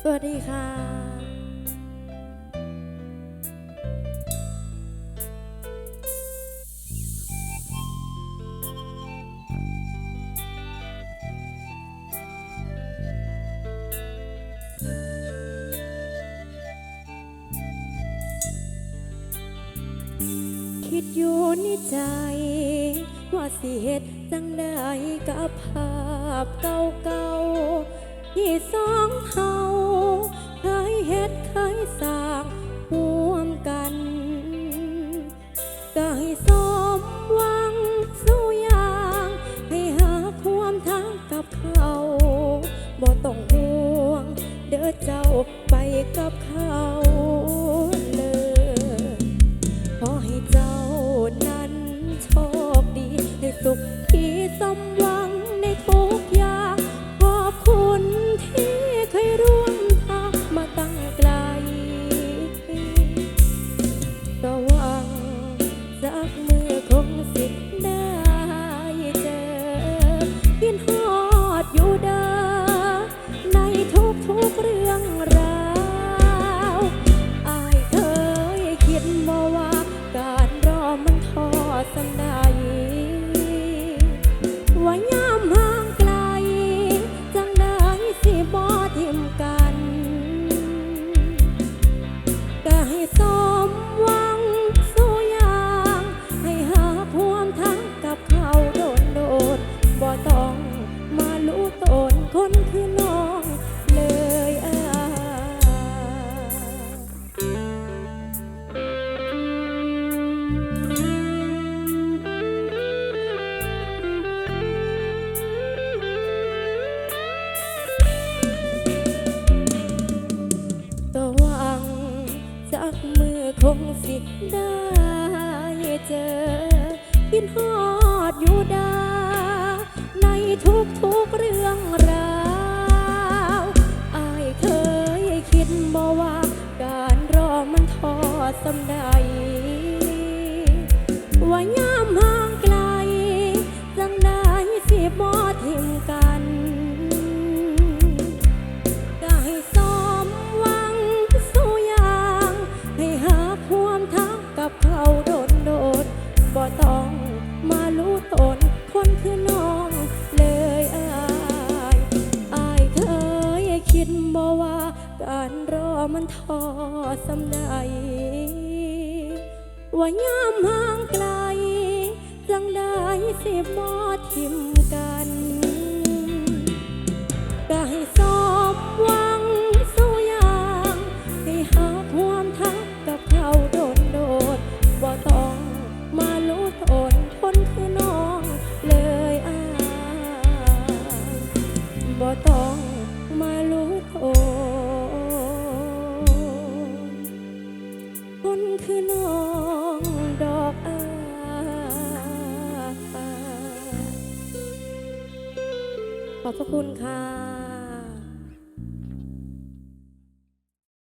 สวัสดีค่ะคิดอยู่ในใจ ว่าสิเหตุจังใดกับภาพเก่าๆ ที่สองเฮาเคยเฮ็ดเคยสร้าง ทุกทุกเรื่องราวอายเคยคิดบ่ว่าการรอมันทอสันใดว่ายา กมือคงสิได้เจอกินฮอดอยู่ดา ในทุกทุกๆเรื่องราวอายเคยคิดบ่ว่าการรอมันทอดสำใดว่า คิดบ่ว่าการรอมันทอสำใดว่ายามห่างไกล จังได้สิบ่ทิมกันก็ให้สมหวังสู้อย่างให้หาความทักกับเขาโดนโดดบ่ต้องมารู้ตนคนคือน้องเลยอาบ่ต้อง คนคือน้องดอกอายขอบพระคุณค่ะ